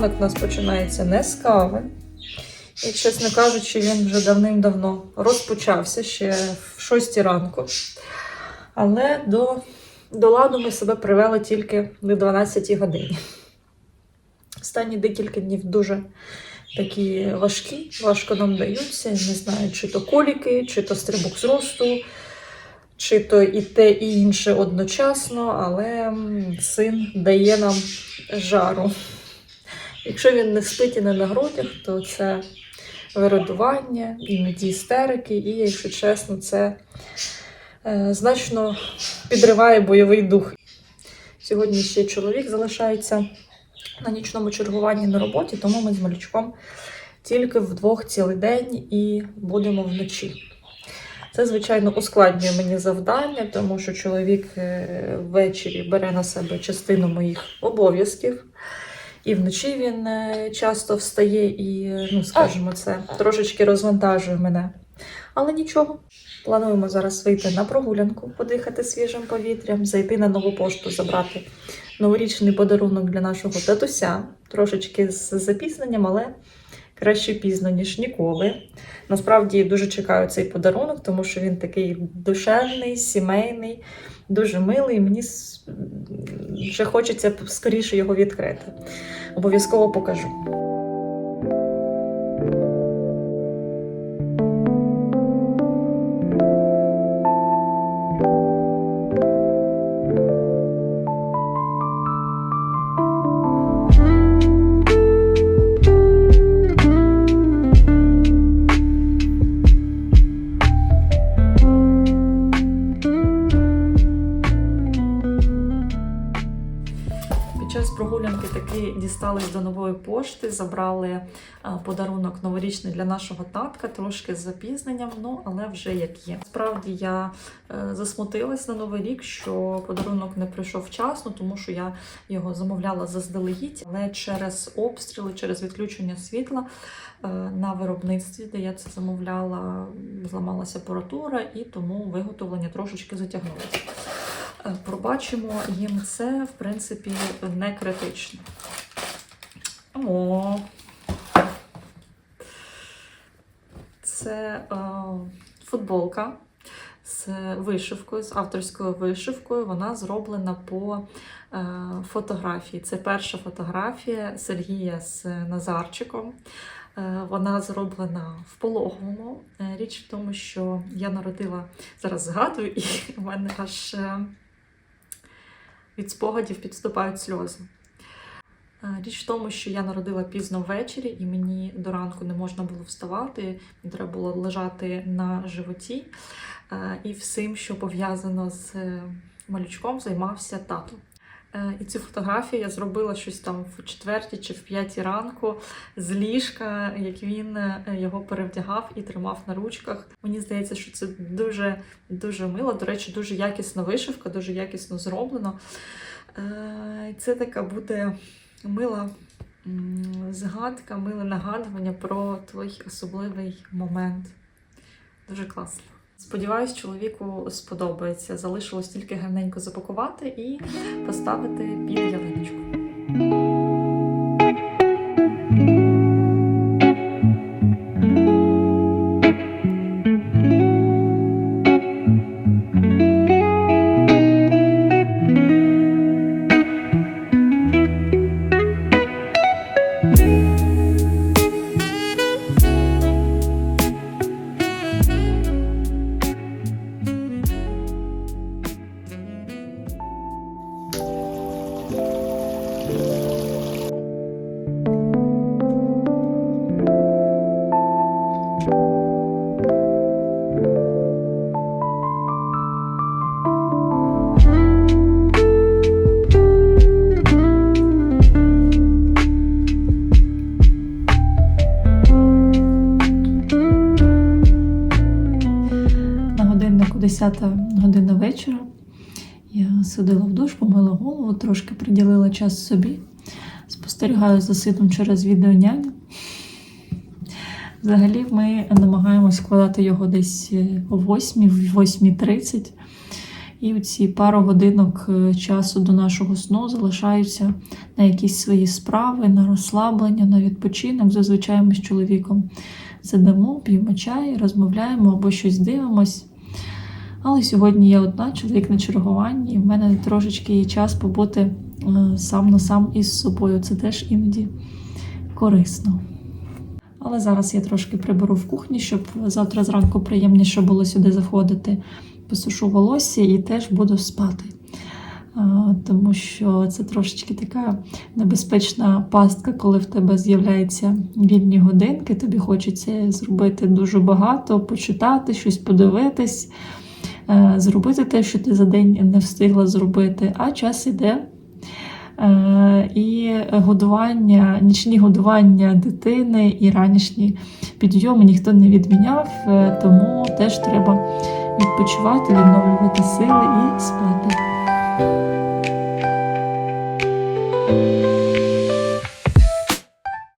Ранок у нас починається не з кави. І, чесно кажучи, він вже давним-давно розпочався ще в 6 ранку. Але до, до ладу ми себе привели тільки до 12 годині. Останні декілька днів дуже такі важкі, важко нам даються. Не знаю, чи то коліки, чи то стрибок зросту, чи то і те, і інше одночасно, але син дає нам жару. Якщо він не спить і не на грудях, то це вирадування, іноді істерики, і, якщо чесно, це е, значно підриває бойовий дух. Сьогодні ще чоловік залишається на нічному чергуванні на роботі, тому ми з малючком тільки вдвох цілий день і будемо вночі. Це, звичайно, ускладнює мені завдання, тому що чоловік е, ввечері бере на себе частину моїх обов'язків. І вночі він е, часто встає і, е, ну, скажімо, це трошечки розвантажує мене. Але нічого. Плануємо зараз вийти на прогулянку, подихати свіжим повітрям, зайти на нову пошту, забрати новорічний подарунок для нашого татуся. Трошечки з запізненням, але краще пізно, ніж ніколи. Насправді дуже чекаю цей подарунок, тому що він такий душевний, сімейний, дуже милий. Мені вже хочеться скоріше його відкрити. Обов'язково покажу. Під час прогулянки таки дістались до нової пошти, забрали е, подарунок новорічний для нашого татка, трошки з запізненням, ну але вже як є. Справді я е, засмутилась на новий рік, що подарунок не прийшов вчасно, тому що я його замовляла заздалегідь, але через обстріли, через відключення світла е, на виробництві, де я це замовляла, зламалася апаратура, і тому виготовлення трошечки затягнулося. Е, Пробачимо їм це, в принципі, не критично. О. Це е, футболка з вишивкою, з авторською вишивкою. Вона зроблена по е, фотографії. Це перша фотографія Сергія з Назарчиком. Е, Вона зроблена в пологовому. Е, Річ в тому, що я народила зараз згадую, і в мене аж від спогадів підступають сльози. Е, Річ в тому, що я народила пізно ввечері, і мені до ранку не можна було вставати, треба було лежати на животі. Е, І всім, що пов'язано з е, малючком, займався тато. Е, І цю фотографію я зробила щось там в четвертій чи в п'ятій ранку з ліжка, як він е, його перевдягав і тримав на ручках. Мені здається, що це дуже дуже мило. До речі, дуже якісна вишивка, дуже якісно зроблено. Е, Це така буде мила згадка, миле нагадування про твій особливий момент. Дуже класно. Сподіваюсь, чоловіку сподобається. Залишилось тільки гарненько запакувати і поставити під ялиночку. 10 година вечора. Я сиділа в душ, помила голову, трошки приділила час собі. Спостерігаю за сином через відеоняні. Взагалі, ми намагаємось вкладати його десь е, о 8, в 8.30. І ці пару годинок е, часу до нашого сну залишаються на якісь свої справи, на розслаблення, на відпочинок. Зазвичай ми з чоловіком сидимо, п'ємо чай, розмовляємо або щось дивимось. Але сьогодні я одна, чоловік на чергуванні, і в мене трошечки є час побути е, сам на сам із собою. Це теж іноді корисно. Але зараз я трошки приберу в кухні, щоб завтра зранку приємніше було сюди заходити. Посушу волосся і теж буду спати. Тому що це трошечки така небезпечна пастка, коли в тебе з'являються вільні годинки. Тобі хочеться зробити дуже багато, почитати, щось подивитись, е, зробити те, що ти за день не встигла зробити, а час іде. Е, І годування, нічні годування дитини і ранішні підйоми ніхто не відміняв, е, тому теж треба відпочивати, відновлювати сили і спати.